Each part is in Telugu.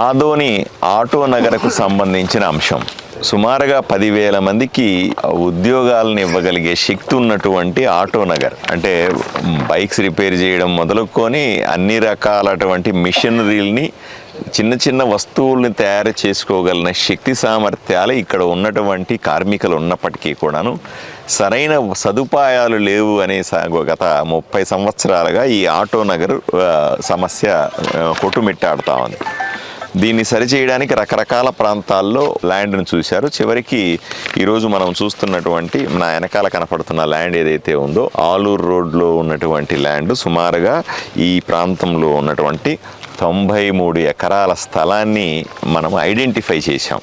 ఆదోని ఆటో నగరకు సంబంధించిన అంశం. సుమారుగా పదివేల మందికి ఉద్యోగాలను ఇవ్వగలిగే శక్తి ఉన్నటువంటి ఆటో నగర్. అంటే బైక్స్ రిపేర్ చేయడం మొదలుకొని అన్ని రకాలటువంటి మిషనరీల్ని చిన్న చిన్న వస్తువుల్ని తయారు చేసుకోగలిగిన శక్తి సామర్థ్యాలు ఇక్కడ ఉన్నటువంటి కార్మికులు ఉన్నప్పటికీ కూడాను సరైన సదుపాయాలు లేవు అనే గత ముప్పై సంవత్సరాలుగా ఈ ఆటో నగర్ సమస్య కొట్టుమిట్టాడుతూ ఉంది. దీన్ని సరిచేయడానికి రకరకాల ప్రాంతాల్లో ల్యాండ్ను చూశారు. చివరికి ఈరోజు మనం చూస్తున్నటువంటి నా వెనకాల కనపడుతున్న ల్యాండ్ ఏదైతే ఉందో ఆలూరు రోడ్లో ఉన్నటువంటి ల్యాండ్ సుమారుగా ఈ ప్రాంతంలో ఉన్నటువంటి తొంభై మూడు ఎకరాల స్థలాన్ని మనం ఐడెంటిఫై చేశాం.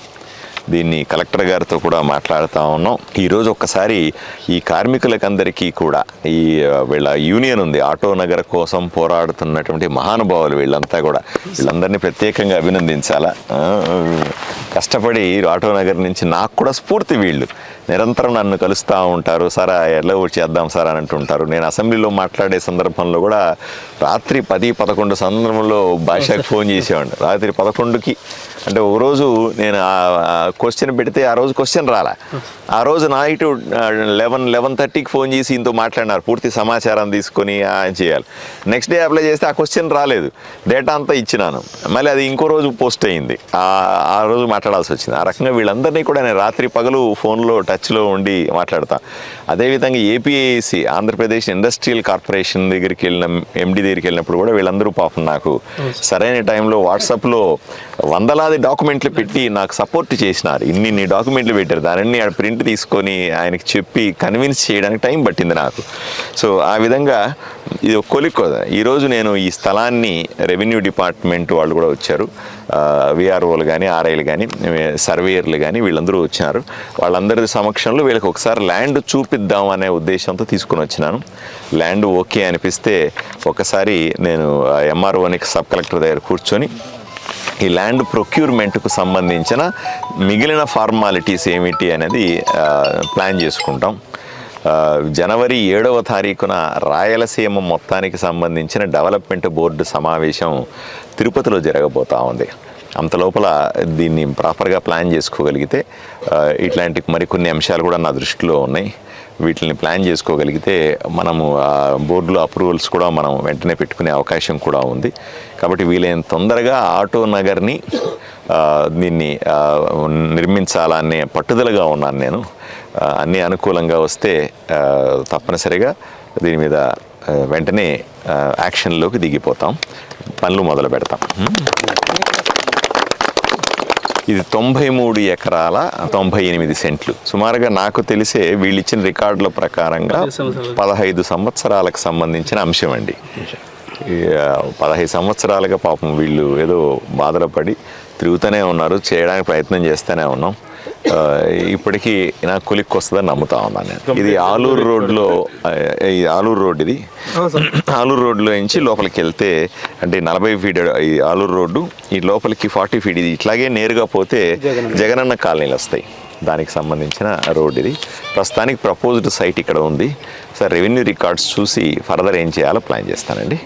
దీన్ని కలెక్టర్ గారితో కూడా మాట్లాడుతూ ఉన్నాం. ఈరోజు ఒక్కసారి ఈ కార్మికులకందరికీ కూడా ఈ వీళ్ళ యూనియన్ ఉంది. ఆటో నగర్ కోసం పోరాడుతున్నటువంటి మహానుభావులు వీళ్ళంతా కూడా వీళ్ళందరినీ ప్రత్యేకంగా అభినందించాలా? కష్టపడి ఆటో నగర్ నుంచి నాకు కూడా స్ఫూర్తి వీళ్ళు. నిరంతరం నన్ను కలుస్తూ ఉంటారు. సార్ ఎలా చేద్దాం సార్ అని అంటుంటారు. నేను అసెంబ్లీలో మాట్లాడే సందర్భంలో కూడా రాత్రి పది పదకొండు సందర్భంలో భాషకు ఫోన్ చేసేవాడిని. రాత్రి పదకొండుకి అంటే ఒక రోజు నేను క్వశ్చన్ పెడితే ఆ రోజు క్వశ్చన్ రాలా. ఆ రోజు నైట్ లెవెన్ లెవెన్ థర్టీకి ఫోన్ చేసి ఇంతో మాట్లాడినారు. పూర్తి సమాచారం తీసుకొని చేయాలి. నెక్స్ట్ డే అప్లై చేస్తే ఆ క్వశ్చన్ రాలేదు. డేటా అంతా ఇచ్చినాను. మళ్ళీ అది ఇంకో రోజు పోస్ట్ అయింది. ఆ రోజు మాట్లాడాల్సి వచ్చింది. ఆ రకంగా వీళ్ళందరినీ కూడా నేను రాత్రి పగలు ఫోన్లో టచ్లో ఉండి మాట్లాడతా. అదేవిధంగా ఏపీఐసి ఆంధ్రప్రదేశ్ ఇండస్ట్రియల్ కార్పొరేషన్ దగ్గరికి వెళ్ళిన ఎండి దగ్గరికి వెళ్ళినప్పుడు కూడా వీళ్ళందరూ పాపం నాకు సరైన టైంలో వాట్సాప్లో వందలాది డాక్యుమెంట్లు పెట్టి నాకు సపోర్ట్ చేసినారు. ఇన్ని ఇన్ని డాక్యుమెంట్లు పెట్టారు. దానిని ఆడ ప్రింట్ తీసుకొని ఆయనకి చెప్పి కన్విన్స్ చేయడానికి టైం పట్టింది నాకు. సో ఆ విధంగా ఇది ఒక కొలిక్ ఈరోజు నేను ఈ స్థలాన్ని రెవెన్యూ డిపార్ట్మెంట్ వాళ్ళు కూడా వచ్చారు. విఆర్ఓలు కానీ ఆర్ఐలు కానీ సర్వేయర్లు కానీ వీళ్ళందరూ వచ్చారు వాళ్ళందరి సమక్షంలో వీళ్ళకి ఒకసారి ల్యాండ్ చూపిద్దాం అనే ఉద్దేశంతో తీసుకుని వచ్చినాను. ల్యాండ్ ఓకే అనిపిస్తే ఒకసారి నేను ఎంఆర్ఓనికి సబ్ కలెక్టర్ దగ్గర కూర్చొని ఈ ల్యాండ్ ప్రొక్యూర్మెంట్కు సంబంధించిన మిగిలిన ఫార్మాలిటీస్ ఏమిటి అనేది ప్లాన్ చేసుకుంటాం. జనవరి ఏడవ తారీఖున రాయలసీమ మొత్తానికి సంబంధించిన డెవలప్మెంట్ బోర్డు సమావేశం తిరుపతిలో జరగబోతా ఉంది. అంత లోపల దీన్ని ప్రాపర్గా ప్లాన్ చేసుకోగలిగితే ఇట్లాంటి మరికొన్ని అంశాలు కూడా నా దృష్టిలో ఉన్నాయి. వీటిని ప్లాన్ చేసుకోగలిగితే మనము బోర్డులో అప్రూవల్స్ కూడా మనం వెంటనే పెట్టుకునే అవకాశం కూడా ఉంది. కాబట్టి వీలైన తొందరగా ఆటో నగర్ని దీన్ని నిర్మించాలనే పట్టుదలగా ఉన్నాను నేను. అన్నీ అనుకూలంగా వస్తే తప్పనిసరిగా దీని మీద వెంటనే యాక్షన్లోకి దిగిపోతాం. పనులు మొదలు పెడతాం. ఇది తొంభై మూడు ఎకరాల తొంభై ఎనిమిది సెంట్లు. సుమారుగా నాకు తెలిసే వీళ్ళు ఇచ్చిన రికార్డుల ప్రకారంగా పదహైదు సంవత్సరాలకు సంబంధించిన అంశం అండి. పదహైదు సంవత్సరాలుగా పాపం వీళ్ళు ఏదో బాధలు పడి తిరుగుతూనే ఉన్నారు చేయడానికి ప్రయత్నం చేస్తూనే ఉన్నాం. ఇప్పటికీ నాకు కొలిక్కి వస్తుందని నమ్ముతా ఉన్నాను నేను. ఇది ఆలూరు రోడ్లో ఆలూరు రోడ్ ఇది. ఆలూరు రోడ్లో నుంచి లోపలికి వెళ్తే అంటే నలభై ఫీట్ ఈ ఆలూరు రోడ్డు ఈ లోపలికి ఫార్టీ ఫీట్ ఇది. ఇట్లాగే నేరుగా పోతే జగనన్న. కాలనీలు వస్తాయి. దానికి సంబంధించిన రోడ్ ఇది. ప్రస్తుతానికి ప్రపోజ్డ్ సైట్ ఇక్కడ ఉంది. సార్ రెవెన్యూ రికార్డ్స్ చూసి ఫర్దర్ ఏం చేయాలో ప్లాన్ చేస్తానండి.